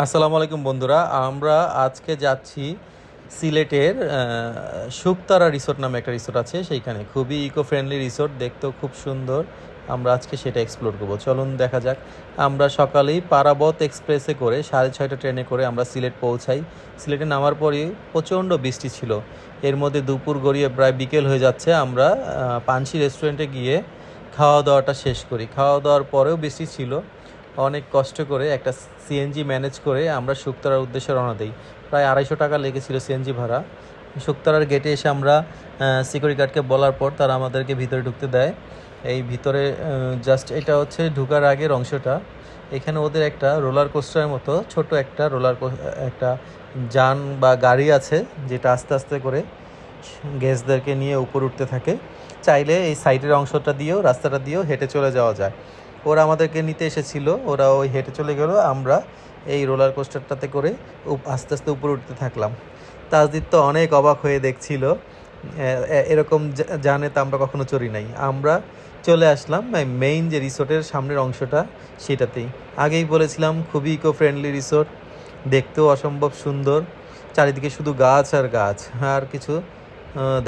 আসসালামু আলাইকুম বন্ধুরা, আমরা আজকে যাচ্ছি সিলেটের শুকতারা রিসোর্ট নামে একটা রিসোর্ট আছে সেইখানে। খুবই ইকো ফ্রেন্ডলি রিসোর্ট, দেখতেও খুব সুন্দর। আমরা আজকে সেটা এক্সপ্লোর করব। চলুন দেখা যাক। আমরা সকালেই পারাবত এক্সপ্রেসে করে সাড়ে ছয়টা ট্রেনে করে আমরা সিলেট পৌঁছাই। সিলেটে নামার পরই প্রচণ্ড বৃষ্টি ছিল। এর মধ্যে দুপুর গড়িয়ে প্রায় বিকেল হয়ে যাচ্ছে। আমরা পানসি রেস্টুরেন্টে গিয়ে খাওয়া দাওয়াটা শেষ করি। খাওয়া দাওয়ার পরেও বৃষ্টি ছিল। অনেক কষ্ট করে একটা সিএনজি ম্যানেজ করে আমরা শুক্তারার উদ্দেশ্যে রওনা দিই। প্রায় আড়াইশো টাকা লেগেছিল সিএনজি ভাড়া। শুক্তারার গেটে এসে আমরা সিকিউরিটি গার্ডকে বলার পর তারা আমাদেরকে ভিতরে ঢুকতে দেয়। এই ভিতরে জাস্ট এটা হচ্ছে ঢুকার আগের অংশটা। এখানে ওদের একটা রোলার কোস্টারের মতো ছোট একটা রোলার একটা যান বা গাড়ি আছে, যেটা আস্তে আস্তে করে গেস্টদেরকে নিয়ে উপর উঠতে থাকে। চাইলে এই সাইডের অংশটা দিয়েও, রাস্তাটা দিয়েও হেঁটে চলে যাওয়া যায়। ওরা আমাদেরকে নিতে এসেছিল, ওরা ওই হেঁটে চলে গেল, আমরা এই রোলার কোস্টারটাতে করে আস্তে আস্তে উপরে উঠতে থাকলাম। তাজদিদ তো অনেক অবাক হয়ে দেখছিল এরকম জানে তো আমরা কখনো চড়ি নাই। আমরা চলে আসলাম মেইন যে রিসোর্টের সামনের অংশটা, সেটাতেই। আগেই বলেছিলাম, খুবই ইকো ফ্রেন্ডলি রিসোর্ট, দেখতেও অসম্ভব সুন্দর। চারিদিকে শুধু গাছ আর গাছ, আর কিছু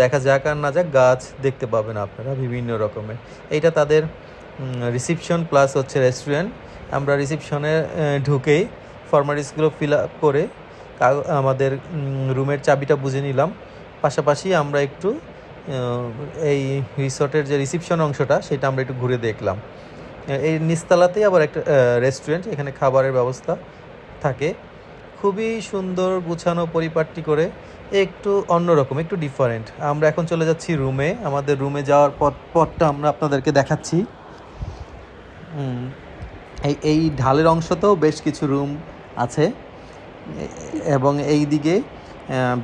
দেখা যাক আর না যাক, গাছ দেখতে পাবেন আপনারা বিভিন্ন রকমের। এইটা তাদের রিসিপশন প্লাস হচ্ছে রেস্টুরেন্ট আমরা রিসিপশনে ঢুকেই ফর্মালিটিসগুলো ফিল আপ করে আমাদের রুমের চাবিটা বুঝে নিলাম। পাশাপাশি আমরা একটু এই রিসর্টের যে রিসিপশন অংশটা, সেটা আমরা একটু ঘুরে দেখলাম। এই নিস্তালাতেই আবার একটা রেস্টুরেন্ট এখানে খাবারের ব্যবস্থা থাকে। খুবই সুন্দর গুছানো পরিপাটি করে একটু অন্যরকম, একটু ডিফারেন্ট আমরা এখন চলে যাচ্ছি রুমে আমাদের রুমে যাওয়ার পথ পথটা আমরা আপনাদেরকে দেখাচ্ছি। এই এই ঢালের অংশতেও বেশ কিছু রুম আছে। এবং এই দিকে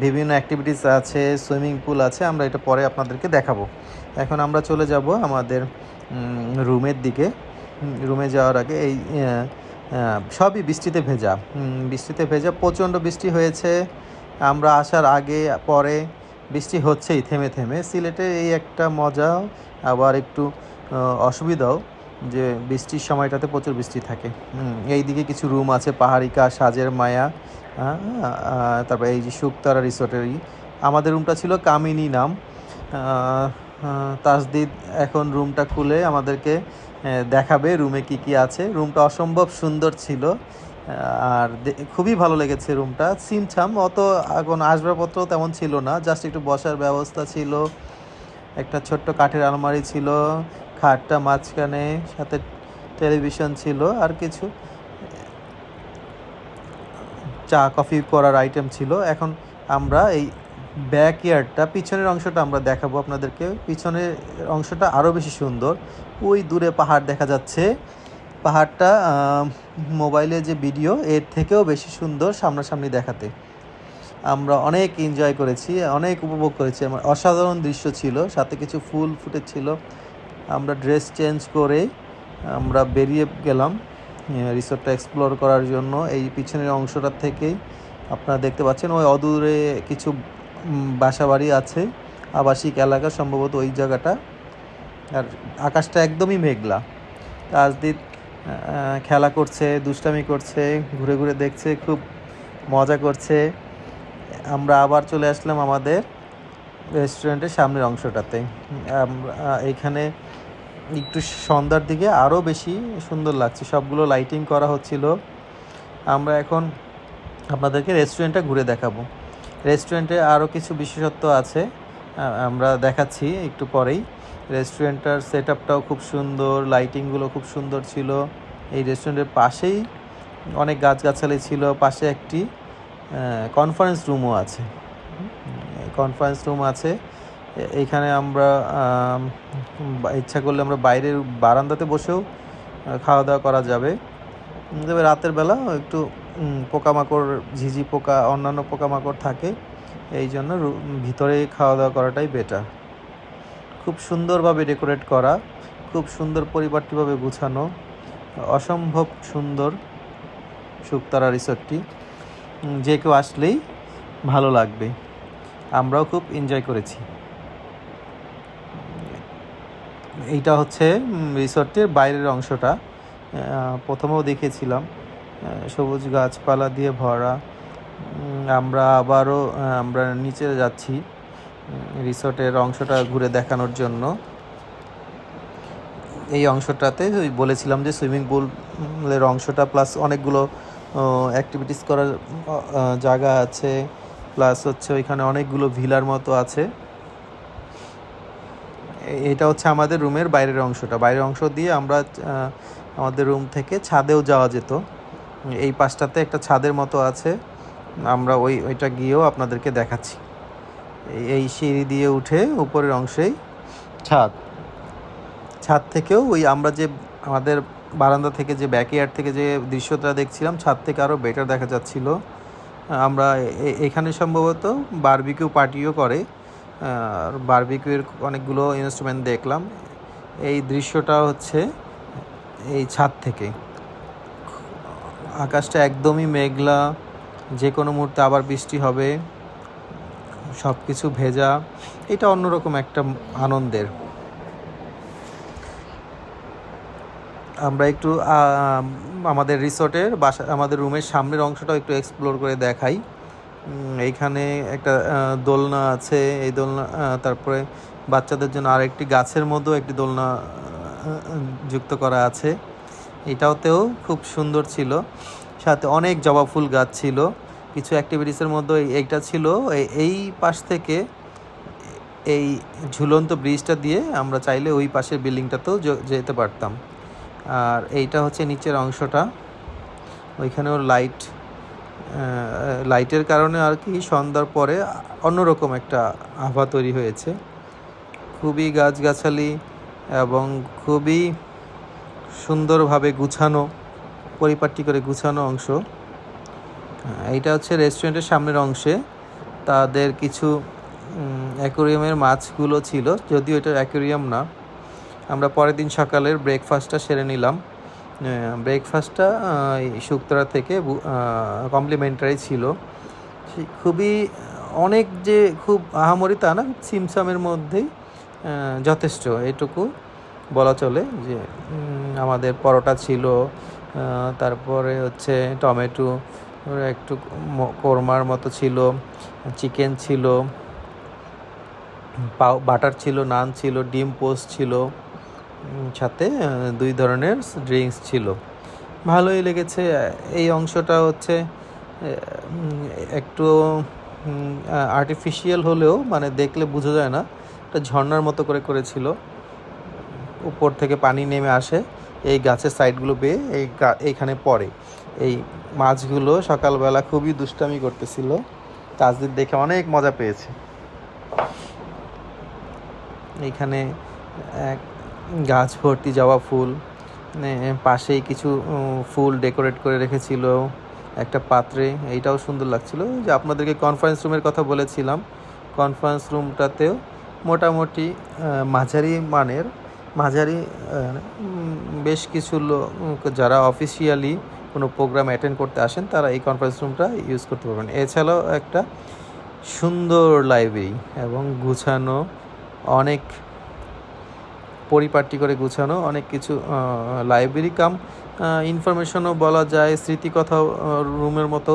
বিভিন্ন অ্যাক্টিভিটিস আছে সুইমিং পুল আছে, আমরা এটা পরে আপনাদেরকে দেখাবো। এখন আমরা চলে যাব আমাদের রুমের দিকে। রুমে যাওয়ার আগে এই সবই বৃষ্টিতে ভেজা। বৃষ্টিতে ভেজা, প্রচণ্ড বৃষ্টি হয়েছে। আমরা আসার আগে, পরে বৃষ্টি হচ্ছেই, থেমে থেমে। সিলেটে এই একটা মজা, আবার একটু অসুবিধাও। যে বৃষ্টির সময়টাতে প্রচুর বৃষ্টি থাকে। হুম, এইদিকে কিছু রুম আছে পাহাড়িকা সাজের মায়া হ্যাঁ, তারপর এই যে শুকতারা রিসোর্টেরই আমাদের রুমটা ছিল কামিনী নাম। আহ, এখন রুমটা খুলে আমাদেরকে দেখাবে রুমে কি কি আছে। রুমটা অসম্ভব সুন্দর ছিল আর খুবই ভালো লেগেছে রুমটা। সিমছাম অত কোনো আসবাবপত্র তেমন ছিল না জাস্ট একটু বসার ব্যবস্থা ছিল। একটা ছোট্ট কাঠের আলমারি ছিল খাটটা মাঝখানে সাথে টেলিভিশন ছিল আর কিছু চা, কফি করার আইটেম ছিল। এখন আমরা এই ব্যাক ইয়ার্ডটা পিছনের অংশটা আমরা দেখাবো আপনাদেরকে। পিছনের অংশটা আরও বেশি সুন্দর। ওই দূরে পাহাড় দেখা যাচ্ছে। পাহাড়টা মোবাইলে যে ভিডিও এর থেকেও বেশি সুন্দর সামনাসামনি দেখাতে। আমরা অনেক এনজয় করেছি, অনেক উপভোগ করেছি। আমার অসাধারণ দৃশ্য ছিল, সাথে কিছু ফুল ফুটেছিল। আমরা ড্রেস চেঞ্জ করে আমরা বেরিয়ে গেলাম রিসোর্টটা এক্সপ্লোর করার জন্য। এই পিছনের অংশটা থেকেই আপনারা দেখতে পাচ্ছেন, ওই অদূরে কিছু বাসাবাড়ি আছে, আবাসিক এলাকা সম্ভবত ওই জায়গাটা। আর আকাশটা একদমই মেঘলা। তাজদিদ খেলা করছে, দুষ্টামি করছে, ঘুরে ঘুরে দেখছে, খুব মজা করছে। আমরা আবার চলে আসলাম আমাদের রেস্টুরেন্টের সামনের অংশটাতে। এইখানে একটু সন্ধ্যার দিকে আরও বেশি সুন্দর লাগছে। সবগুলো লাইটিং করা হচ্ছিল। আমরা এখন আপনাদেরকে রেস্টুরেন্টটা ঘুরে দেখাবো। রেস্টুরেন্টে আরও কিছু বিশেষত্ব আছে আমরা দেখাচ্ছি একটু পরেই। রেস্টুরেন্টটার সেট আপটাও খুব সুন্দর লাইটিংগুলো খুব সুন্দর ছিল। এই রেস্টুরেন্টের পাশেই অনেক গাছগাছালি ছিল, পাশে একটি কনফারেন্স রুমও আছে। কনফারেন্স রুম আছে। এ- এইখানে আমরা ইচ্ছা করলে আমরা বাইরের বারান্দাতে বসেও খাওয়া দাওয়া করা যাবে। তবে রাতের বেলা একটু পোকামাকড়, ঝিঝি পোকা, অন্যান্য পোকামাকড় থাকে, এই জন্য ভিতরে খাওয়া দাওয়া করাটাই বেটার খুব সুন্দরভাবে ডেকোরেট করা, খুব সুন্দর পরিবারটিভাবে গুছানো, অসম্ভব সুন্দর শুকতারা রিসোর্টটি। যে কেউ আসলেই ভালো লাগবে। আমরাও খুব এনজয় করেছি। এইটা হচ্ছে রিসর্টের বাইরের অংশটা। প্রথমেও দেখেছিলাম সবুজ গাছপালা দিয়ে ভরা। আমরা আবারও আমরা নিচে যাচ্ছি রিসোর্টের অংশটা ঘুরে দেখানোর জন্য। এই অংশটাতে ওই বলেছিলাম যে সুইমিং পুলের অংশটা, প্লাস অনেকগুলো অ্যাক্টিভিটিস করার জায়গা আছে। প্লাস হচ্ছে ওইখানে অনেকগুলো ভিলার মতো আছে। এটা হচ্ছে আমাদের রুমের বাইরের অংশটা। বাইরের অংশ দিয়ে আমরা আমাদের রুম থেকে ছাদেও যাওয়া যেত। এই পাশটাতে একটা ছাদের মতো আছে। আমরা ওই, ওইটা গিয়েও আপনাদেরকে দেখাচ্ছি। এই- সিঁড়ি দিয়ে উঠে উপরের অংশেই ছাদ। ছাদ থেকেও ওই আমরা যে আমাদের বারান্দা থেকে যে ব্যাকইয়ার্ড থেকে যে দৃশ্যটা দেখছিলাম, ছাদ থেকে আরও বেটার দেখা যাচ্ছিল। আমরা এখানে সম্ভবত বারবিকিউ পার্টিও করে। আর বারবিকিউয়ের অনেকগুলো ইনস্ট্রুমেন্ট দেখলাম। এই দৃশ্যটা হচ্ছে এই ছাদ থেকে। আকাশটা একদমই মেঘলা, যে কোনো মুহূর্তে আবার বৃষ্টি হবে সব কিছু ভেজা। এটা অন্যরকম একটা আনন্দের। আমরা একটু আমাদের রিসোর্টের বাসা, আমাদের রুমের সামনের অংশটাও একটু এক্সপ্লোর করে দেখাই। এইখানে একটা দোলনা আছে। এই দোলনা তারপরে বাচ্চাদের জন্য আরেকটি গাছের মধ্যেও একটি দোলনা যুক্ত করা আছে। এটাওতেও খুব সুন্দর ছিল। সাথে অনেক জবা ফুল গাছ ছিল। কিছু অ্যাক্টিভিটিসের মধ্যে এইটা ছিল। এই- পাশ থেকে এই ঝুলন্ত ব্রিজটা দিয়ে আমরা চাইলে ওই পাশের বিল্ডিংটাতেও যেতে পারতাম। আর এইটা হচ্ছে নিচের অংশটা। ওইখানেও লাইট লাইটের কারণে আর কি সন্ধ্যার পরে অন্যরকম একটা আভা তৈরি হয়েছে। খুবই গাছগাছালি এবং খুবই সুন্দরভাবে গুছানো, পরিপাটি করে গুছানো অংশ। এইটা হচ্ছে রেস্টুরেন্টের সামনের অংশে। তাদের কিছু অ্যাকোরিয়ামের মাছগুলো ছিল, যদিও এটা অ্যাকোরিয়াম না। আমরা পরের দিন সকালের ব্রেকফাস্টটা সেরে নিলাম। ব্রেকফাস্টটা শুক্তরা থেকে কমপ্লিমেন্টারি ছিল। খুবই, অনেক যে খুব আহামরি তা না, সিমসামের মধ্যেই যথেষ্ট। এটুকু বলা চলে যে আমাদের পরোটা ছিল তারপরে হচ্ছে টমেটো একটু কোরমার মতো ছিল, চিকেন ছিল বাটার ছিল, নান ছিল, ডিম পোস্ট ছিল। সাথে দুই ধরনের ড্রিঙ্কস ছিল। ভালোই লেগেছে। এই অংশটা হচ্ছে একটু আর্টিফিশিয়াল হলেও মানে দেখলে বোঝা যায় না। একটা ঝর্নার মতো করে করেছিল। উপর থেকে পানি নেমে আসে। এই গাছের সাইডগুলো বেয়ে এই এইখানে পড়ে। এই মাছগুলো সকালবেলা খুবই দুষ্টামি করতেছিল। তাজদিদ দেখে অনেক মজা পেয়েছে। এইখানে এক গাছ ভর্তি জবা ফুল মানে পাশেই কিছু ফুল ডেকোরেট করে রেখেছিল একটা পাত্রে, এইটাও সুন্দর লাগছিল। যে আপনাদেরকে কনফারেন্স রুমের কথা বলেছিলাম কনফারেন্স রুমটাতেও মোটামুটি মাঝারি মানের, মাঝারি বেশ কিছু লোক যারা অফিসিয়ালি কোনো প্রোগ্রাম অ্যাটেন্ড করতে আসেন, তারা এই কনফারেন্স রুমটা ইউজ করতে পারবেন। এছাড়াও একটা সুন্দর লাইব্রেরি এবং গুছানো অনেক পরিপাটি করে গুছানো, অনেক কিছু লাইব্রেরি কাম ইনফরমেশনও বলা যায় স্মৃতিকথা রুমের মতো।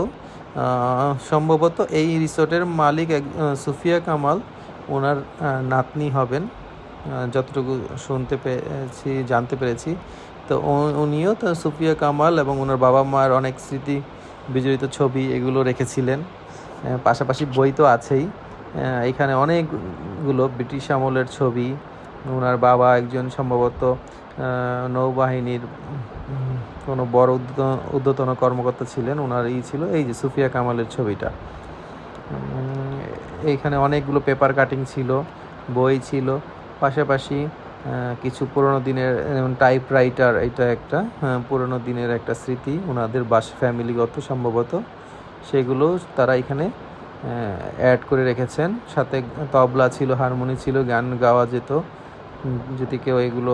সম্ভবত এই রিসোর্টের মালিক এক সুফিয়া কামাল, ওনার নাতনি হবেন। যতটুকু শুনতে পেরেছি জানতে পেরেছি। তো উনিও তো সুফিয়া কামাল এবং ওনার বাবা মার অনেক স্মৃতি, বিজড়িত ছবি এগুলো রেখেছিলেন। পাশাপাশি বই তো আছেই। এখানে অনেকগুলো ব্রিটিশ আমলের ছবি ওনার বাবা একজন সম্ভবত নৌবাহিনীর কোনো বড় উদ্যত- ঊর্ধ্বতন কর্মকর্তা ছিলেন। ওনার ই ছিল এই যে সুফিয়া কামালের ছবিটা। এইখানে অনেকগুলো পেপার কাটিং ছিল বই ছিল। পাশাপাশি কিছু পুরোনো দিনের টাইপ রাইটার এটা একটা আহ, পুরোনো দিনের একটা স্মৃতি ওনাদের বাস ফ্যামিলিগত সম্ভবত। সেগুলো তারা এখানে অ্যাড করে রেখেছেন। সাথে তবলা ছিল হারমোনি ছিল গান গাওয়া যেত। যদি কেউ এগুলো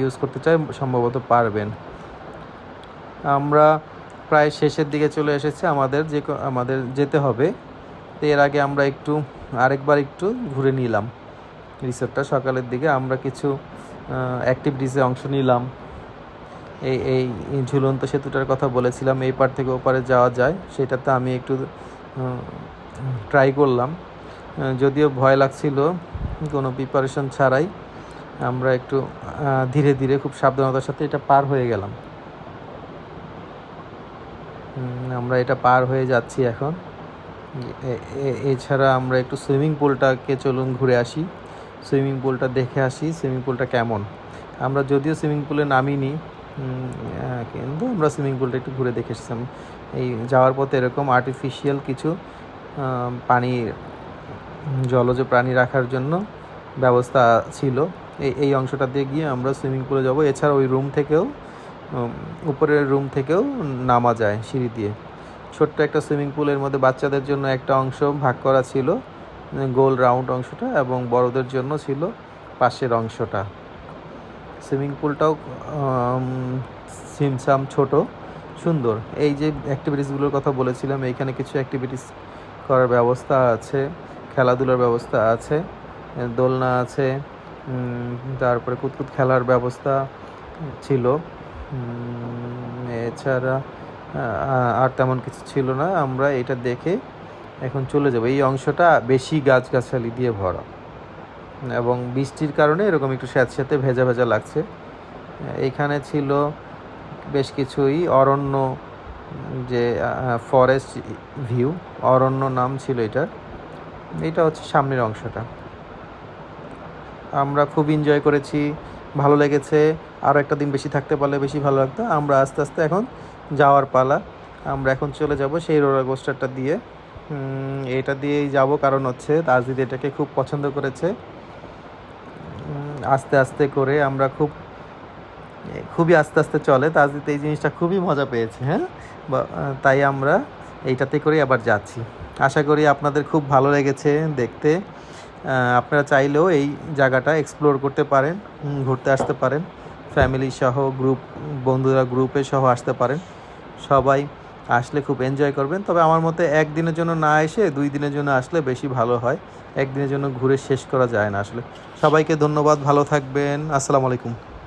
ইউজ করতে চায়, সম্ভবত পারবেন। আমরা প্রায় শেষের দিকে চলে এসেছি, আমাদের যে আমাদের যেতে হবে। তো এর আগে আমরা একটু, আরেকবার একটু ঘুরে নিলাম। রিসোর্টটা সকালের দিকে আমরা কিছু অ্যাক্টিভিটিসে অংশ নিলাম। এই এই ঝুলন্ত সেতুটার কথা বলেছিলাম, এই পার থেকে ওপারে যাওয়া যায়। সেটাতে আমি একটু ট্রাই করলাম। যদিও ভয় লাগছিল, কোনো প্রিপারেশন ছাড়াই। আমরা একটু ধীরে ধীরে খুব সাবধানতার সাথে এটা পার হয়ে গেলাম। আমরা এটা পার হয়ে যাচ্ছি এখন। এছাড়া আমরা একটু সুইমিং পুলটাকে চলুন ঘুরে আসি। সুইমিং পুলটা দেখে আসি সুইমিং পুলটা কেমন। আমরা যদিও সুইমিং পুলে নামিনি কিন্তু আমরা সুইমিং পুলটা একটু ঘুরে দেখে এসেছিলাম। এই যাওয়ার পথে এরকম আর্টিফিশিয়াল কিছু আহ, পানি জলজ প্রাণী রাখার জন্য ব্যবস্থা ছিল। এই এই অংশটা দিয়ে গিয়ে আমরা সুইমিং পুলে যাব। এছাড়া ওই রুম থেকেও উপরের রুম থেকেও নামা যায় সিঁড়ি দিয়ে। ছোট্ট একটা সুইমিং পুলের মধ্যে বাচ্চাদের জন্য একটা অংশ ভাগ করা ছিল গোল রাউন্ড অংশটা এবং বড়দের জন্য ছিল পাশের অংশটা। সুইমিং পুলটাও সিমসাম ছোট, সুন্দর। এই যে অ্যাক্টিভিটিসগুলোর কথা বলেছিলাম, এইখানে কিছু অ্যাক্টিভিটিস করার ব্যবস্থা আছে, খেলাধুলার ব্যবস্থা আছে, দোলনা আছে তারপরে কুতকুত খেলার ব্যবস্থা ছিল। এছাড়া আর তেমন কিছু ছিল না। আমরা এটা দেখে এখন চলে যাব। এই অংশটা বেশি গাছগাছালি দিয়ে ভরা। এবং বৃষ্টির কারণে এরকম একটু স্যাঁতস্যাঁতে, ভেজা ভেজা লাগছে। এইখানে ছিল বেশ কিছুই। অরণ্য, যে ফরেস্ট ভিউ অরণ্য নাম ছিল এটার। এটা হচ্ছে সামনের অংশটা। আমরা খুব এনজয় করেছি, ভালো লেগেছে আরও একটা দিন বেশি থাকতে পারলে বেশি ভালো লাগতো। আমরা আস্তে আস্তে এখন যাওয়ার পালা। আমরা এখন চলে যাব সেই রোলার কোস্টারটা দিয়ে। এটা দিয়েই যাব কারণ হচ্ছে তাজদিদ এটাকে খুব পছন্দ করেছে। আস্তে আস্তে করে আমরা খুব, খুবই আস্তে আস্তে চলে। তাজদিদ এই জিনিসটা খুবই মজা পেয়েছে হ্যাঁ? তাই আমরা এইটাতে করে আবার যাচ্ছি। আশা করি আপনাদের খুব ভালো লেগেছে দেখতে। আপনারা চাইলেও এই জায়গাটা এক্সপ্লোর করতে পারেন ঘুরতে আসতে পারেন ফ্যামিলি সহ গ্রুপ বন্ধুরা গ্রুপে সহ আসতে পারেন। সবাই আসলে খুব এনজয় করবেন। তবে আমার মতে একদিনের জন্য না এসে দুই দিনের জন্য আসলে বেশি ভালো হয়। একদিনের জন্য ঘুরে শেষ করা যায় না আসলে। সবাইকে ধন্যবাদ, ভালো থাকবেন। আসসালামু আলাইকুম।